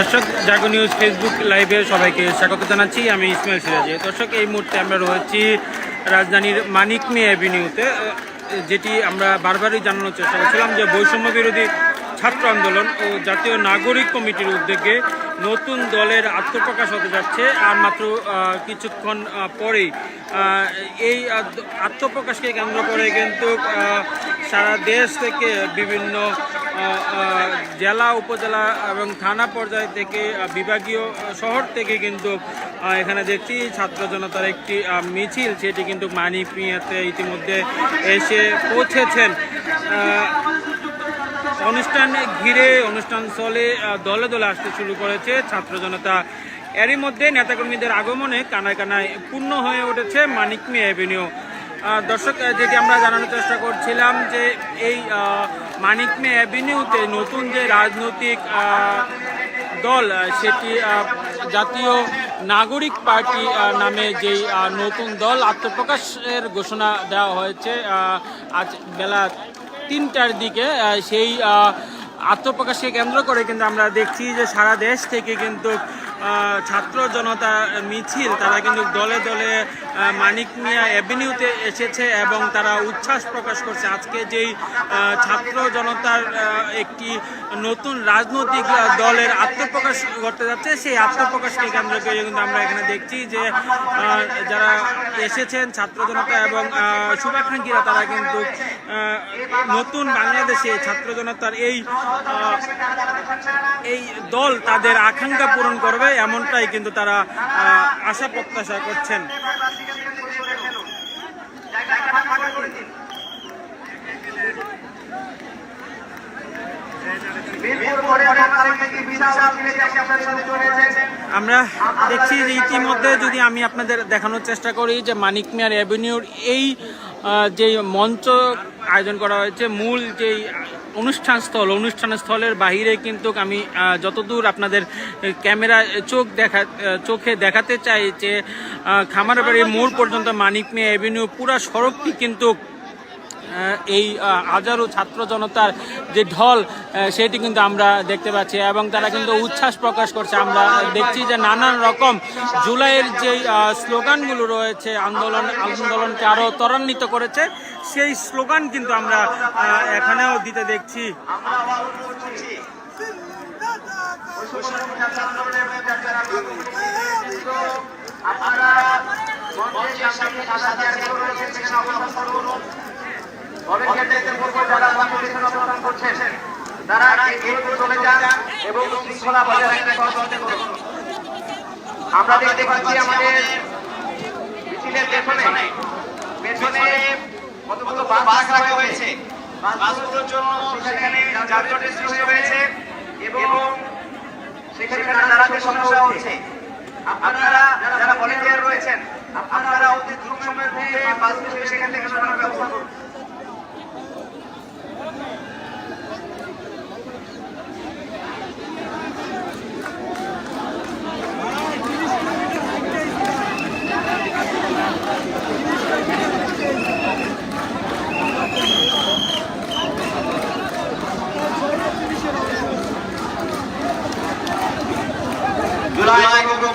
দর্শক, জাগো news Facebook লাইভে সবাইকে স্বাগত জানাচ্ছি। আমি ইসমাইল সিরাজি। দর্শক, এই মুহূর্তে আমরা রয়েছি রাজধানীর মানিক মে অ্যাভিনিউতে যেটি আমরা বারবারই জানানোর চেষ্টা করছিলাম যে বৈষম্য বিরোধী ছাত্র আন্দোলন ও জাতীয় নাগরিক কমিটির উদ্যোগে নতুন দলের আত্মপ্রকাশ হতে যাচ্ছে, আর মাত্র কিছুক্ষণ পরেই এই আত্ম- আত্মপ্রকাশকে কেন্দ্র করে কিন্তু সারা দেশ থেকে বিভিন্ন জেলা, উপজেলা এবং থানা পর্যায় থেকে বিভাগীয় শহর থেকে কিন্তু এখানে দেখছি ছাত্র জনতার একটি মিছিল, সেটি কিন্তু মানিক মিয়াতে ইতিমধ্যে এসে পৌঁছেছেন। অনুষ্ঠান ঘিরে অনুষ্ঠান স্থলে দলে দলে আসতে শুরু করেছে ছাত্র জনতা। এরই মধ্যে নেতাকর্মীদের আগমনে কানায় কানায় পূর্ণ হয়ে উঠেছে মানিক মিয়া অ্যাভিনিউ দর্শক যেটি আমরা জানানোর চেষ্টা করছিলাম যে এই আহ, মানিক মে অ্যাভিনিউতে নতুন যে রাজনৈতিক দল সেটি জাতীয় নাগরিক পার্টি নামে যেই নতুন দল আত্মপ্রকাশের ঘোষণা দেওয়া হয়েছে আজ বেলা তিনটার দিকে সেই আত্মপ্রকাশকে কেন্দ্র করে কিন্তু আমরা দেখছি যে সারা দেশ থেকে কিন্তু ছাত্র জনতা মিছিল, তারা কিন্তু দলে দলে মানিক মিয়া অ্যাভিনিউতে এসেছে এবং তারা উচ্ছ্বাস প্রকাশ করছে। আজকে যেই ছাত্র জনতার একটি নতুন রাজনৈতিক দলের আত্মপ্রকাশ করতে যাচ্ছে, সেই আত্মপ্রকাশকে কেন্দ্র করে কিন্তু আমরা এখানে দেখছি যে যারা এসেছেন ছাত্র জনতা এবং শুভাকাঙ্ক্ষীরা, তারা কিন্তু নতুন বাংলাদেশে ছাত্র জনতার এই এই দল তাদের আকাঙ্ক্ষা পূরণ করবে, এমনটাই কিন্তু তারা আশা প্রত্যাশা করছেন। আমরা দেখছি যে ইতিমধ্যে যদি আমি আপনাদের দেখানোর চেষ্টা করি যে মানিক মিয়ার অ্যাভিনিউর এই যে মঞ্চ আয়োজন করা হয়েছে, মূল যেই অনুষ্ঠান স্থল অনুষ্ঠান স্থলের বাহিরে কিন্তু আমি যতদূর আপনাদের ক্যামেরা চোখ দেখা, চোখে দেখাতে চাই যে খামারবাড়ি মোড় পর্যন্ত মানিক মিয়া অ্যাভিনিউ পুরা সড়কটি কিন্তু এই হাজারো ছাত্র জনতার যে ঢল সেটি কিন্তু আমরা দেখতে পাচ্ছি এবং তারা কিন্তু উচ্ছ্বাস প্রকাশ করছে। আমরা দেখছি যে নানান রকম জুলাইয়ের যে স্লোগানগুলো রয়েছে, আন্দোলন, আন্দোলনকে আরও ত্বরান্বিত করেছে, সেই স্লোগান কিন্তু আমরা এখানেও দিতে দেখছি। আপনারা ভলেন্টিয়ারদের বলব যারা কম্পিটিশন অবস্থান করছেন, তারা এবং আমরা দেখতে পাচ্ছি আমাদের মিছিলের পেছনে পেছনে কতগুলো বাস রাখা হয়েছে। বাসগুলোর জন্য সেখানে যানজট সৃষ্টি হয়েছে এবং সেখানে দাঁড়াতে সমস্যা হচ্ছে, আপনারা যারা ভলেন্টিয়ার রয়েছেন, আপনারা অতি দ্রুত সময়ের মধ্যে বাসগুলো সেখান থেকে সরানোর ব্যবস্থা করুন।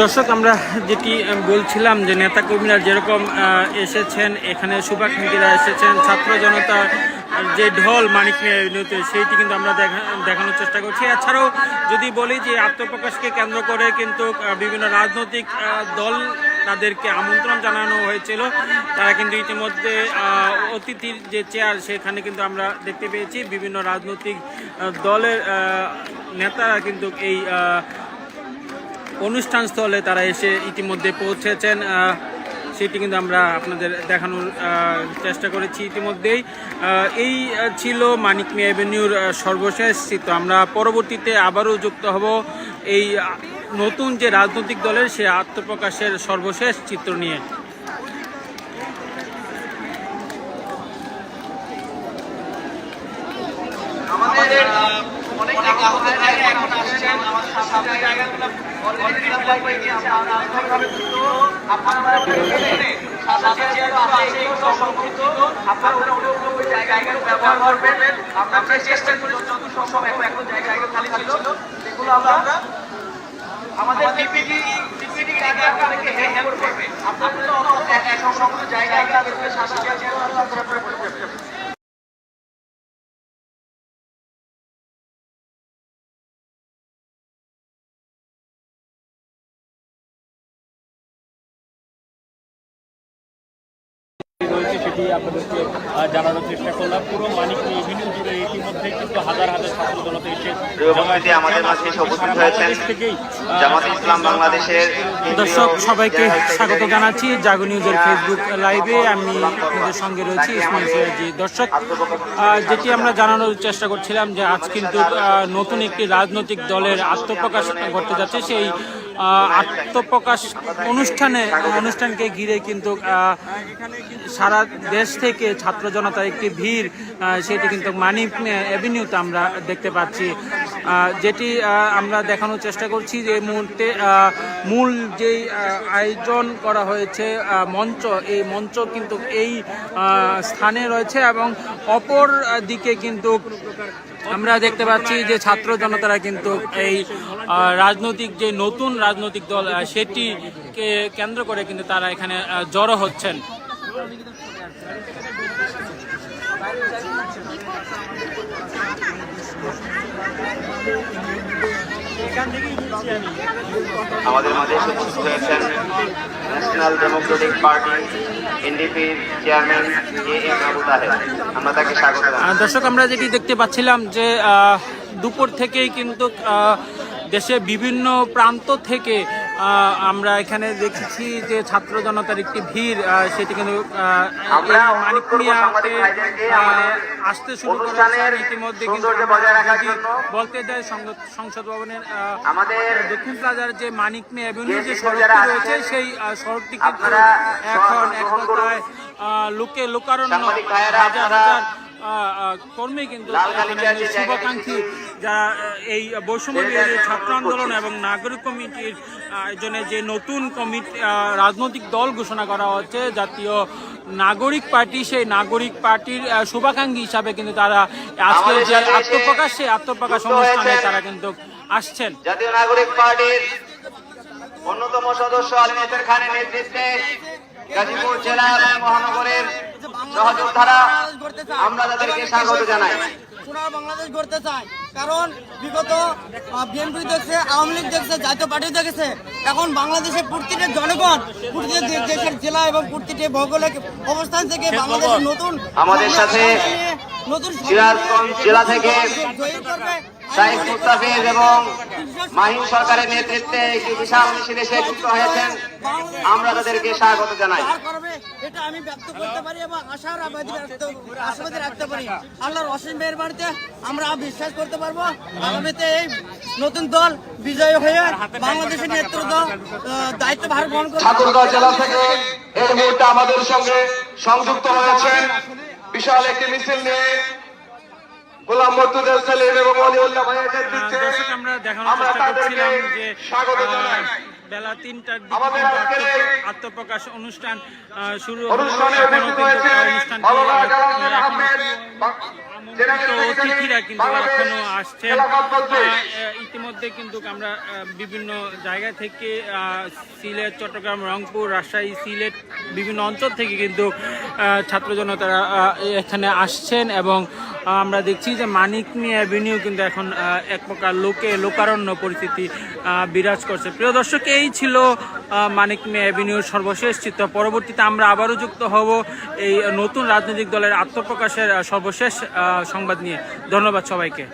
দর্শক, আমরা যেটি বলছিলাম যে নেতাকর্মীরা যেরকম এসেছেন, এখানে শুভাকাঙ্ক্ষীরা এসেছেন, ছাত্র জনতার যে ঢল মানিক নিতে সেইটি কিন্তু আমরা দেখা, দেখানোর চেষ্টা করছি। এছাড়াও যদি বলি যে আত্মপ্রকাশকে কেন্দ্র করে কিন্তু বিভিন্ন রাজনৈতিক দল তাদেরকে আমন্ত্রণ জানানো হয়েছিল। তারা কিন্তু ইতিমধ্যে অতিথির যে চেয়ার, সেখানে কিন্তু আমরা দেখতে পেয়েছি। বিভিন্ন রাজনৈতিক দলের নেতারা কিন্তু এই আহ, অনুষ্ঠান স্থলে তারা এসে ইতিমধ্যে পৌঁছেছেন। সেটি কিন্তু আমরা আপনাদের দেখানোর চেষ্টা করেছি ইতিমধ্যেই। এই ছিল মানিক মিয়া অ্যাভিনিউর সর্বশেষ চিত্র। আমরা পরবর্তীতে আবারও যুক্ত হব এই নতুন যে রাজনৈতিক দলের সে আত্মপ্রকাশের সর্বশেষ চিত্র নিয়ে আমাদের অনেক গ্রাহকের ভাইরা এখন আসছেন আমাদের সামনে জায়গাগুলো অলরেডি ফিল আপ হয়ে গিয়েছে আমরা আন্তরিকভাবে দুঃখিত আপনারা এখানে সাথে যেহেতু আছে সংরক্ষিত আপনারা ওটা ওটা ওই জায়গাগুলো ব্যবহার করবেন আমরা চেষ্টা করি যত সম্ভব এখন এখন জায়গাগুলো খালি ছিল সেগুলো আমরা আমাদের পিপিটি পিপিটি আগে আপনাদেরকে হেল্প করবে আপনাদের তো এক এক সংরক্ষিত জায়গায় আপনাদেরকে সাথে আপনারা করে আপনাদেরকে আহ, জানানোর চেষ্টা করলাম। পুরো মানিক এভিনিউ জুড়ে ইতিমধ্যে কিন্তু হাজার হাজার ছাত্র জনতা এসে আমাদের মাঝে উপস্থিত হয়েছেন। বাংলাদেশ থেকেই আহ, জামাত ইসলাম বাংলাদেশের দর্শক সবাইকে স্বাগত জানাচ্ছি। জাগো নিউজের ফেসবুক লাইভে আমি আপনাদের সঙ্গে রয়েছি ইসমাইল সিরাজি দর্শক যেটি আমরা জানানোর চেষ্টা করছিলাম যে আজ কিন্তু নতুন একটি রাজনৈতিক দলের আত্মপ্রকাশ ঘটতে যাচ্ছে। সেই আত্মপ্রকাশ অনুষ্ঠানে অনুষ্ঠানকে ঘিরে কিন্তু সারা দেশ থেকে ছাত্র জনতার একটি ভিড় সেটি কিন্তু মানি অ্যাভিনিউতে আমরা দেখতে পাচ্ছি। যেটি আমরা দেখানোর চেষ্টা করছি যে এই মুহূর্তে মূল যেই আয়োজন করা হয়েছে মঞ্চ, এই মঞ্চ কিন্তু এই স্থানে রয়েছে এবং অপর দিকে কিন্তু আমরা দেখতে পাচ্ছি যে ছাত্র জনতারা কিন্তু এই রাজনৈতিক যে নতুন রাজনৈতিক দল সেটিকে কেন্দ্র করে কিন্তু তারা এখানে জড়ো হচ্ছেন। আমাদের মাঝে উপস্থিত হয়েছেন national democratic party এনডিপির chairman A M Abu Taher আমরা তাকে স্বাগত জানাই। দর্শক আমরা যেটি দেখতে পাচ্ছিলাম যে দুপুর থেকেই কিন্তু দেশে বিভিন্ন প্রান্ত থেকে আমরা এখানে দেখেছি যে ছাত্র জনতার একটি ভিড় সেটি কিন্তু আসতে শুরু করেছেন ইতিমধ্যে কিন্তু বলতে যাই সংসদ- ভবনের দক্ষিণ প্লাজার যে মানিক মে অ্যাভিনিউ যে সড়কটি রয়েছে সেই সড়কটি কিন্তু এখন। কথায় আহ, লোকে লোকারণ্য হাজার হাজার কর্মী কিন্তু শুভাকাঙ্ক্ষী যারা এই বৈষম্য বিরোধী ছাত্র আন্দোলন এবং নাগরিক কমিটির আয়োজনে যে নতুন কমিটি রাজনৈতিক দল ঘোষণা করা হচ্ছে জাতীয় নাগরিক পার্টি সেই নাগরিক পার্টির শুভাকাঙ্ক্ষী হিসাবে কিন্তু তারা আজকে যে আত্মপ্রকাশ সেই আত্মপ্রকাশ অনুষ্ঠানে তারা কিন্তু আসছেন। জাতীয় নাগরিক পার্টির অন্যতম সদস্য আলী খানের নেতৃত্বে গাজীপুর জেলা এবং মহানগরের সহযোদ্ধারা আমরা তাদেরকে স্বাগত জানাই। সোনার বাংলাদেশ গড়তে চায় কারণ বিগত বিএনপি দেখছে আওয়ামী লীগ দেখছে জাতীয় পার্টি দেখেছে। এখন বাংলাদেশের প্রতিটি জনগণ প্রতিটি দেশের জেলা এবং প্রতিটি ভৌগোলিক অবস্থান থেকে বাংলাদেশের নতুন আমাদের সাথে নতুন জেলা থেকে জয়ী করবে। শাহিদ মুস্তাফিজ এবং মাহিন সরকারের নেতৃত্বে একটি বিশাল মিছিল এসে যুক্ত হয়েছেন। আমরা তাদেরকে স্বাগত জানাই। এটা আমি ব্যক্ত করতে পারি এবং আশার আশাবাদী রাখতে পারি। আল্লাহর অসীম মেয়ের বাড়িতে আমরা বিশ্বাস করতে পারব। আগামীতে এই নতুন দল বিজয়ী হয়ে বাংলাদেশের নেতৃত্ব আহ, দায়িত্ব ভার গ্রহণ করবে। ঠাকুরগাঁও জেলা থেকে এই মুহূর্তে আমাদের সঙ্গে সংযুক্ত হয়েছেন বিশাল একটি মিছিল নিয়ে গোলাম মর্তুদের সেলিম এবং অলিউল্লাহ ভাইয়ের আহ, নেতৃত্বে আমরা দেখানোর চেষ্টা করছিলাম যে স্বাগত জানাই বেলা তিনটার দিকে আত্মপ্রকাশ অনুষ্ঠান আহ, শুরু। অনুষ্ঠানে উপস্থিত কিন্তু হয়েছেন অতিথিরা কিন্তু এখনও আসছেন। ইতিমধ্যে কিন্তু আমরা বিভিন্ন জায়গা থেকে সিলেট চট্টগ্রাম রংপুর রাজশাহী সিলেট বিভিন্ন অঞ্চল থেকে কিন্তু ছাত্র জনতারা এখানে আসছেন এবং আমরা দেখছি যে মানিক মিয়া অ্যাভিনিউ কিন্তু এখন এক প্রকার লোকে লোকারণ্য পরিস্থিতি বিরাজ করছে। প্রিয় দর্শক এই ছিল মানিক মিয়া অ্যাভিনিউর সর্বশেষ চিত্র। পরবর্তীতে আমরা আবারও যুক্ত হব এই নতুন রাজনৈতিক দলের আত্মপ্রকাশের আহ, সর্বশেষ সংবাদ নিয়ে। ধন্যবাদ সবাইকে।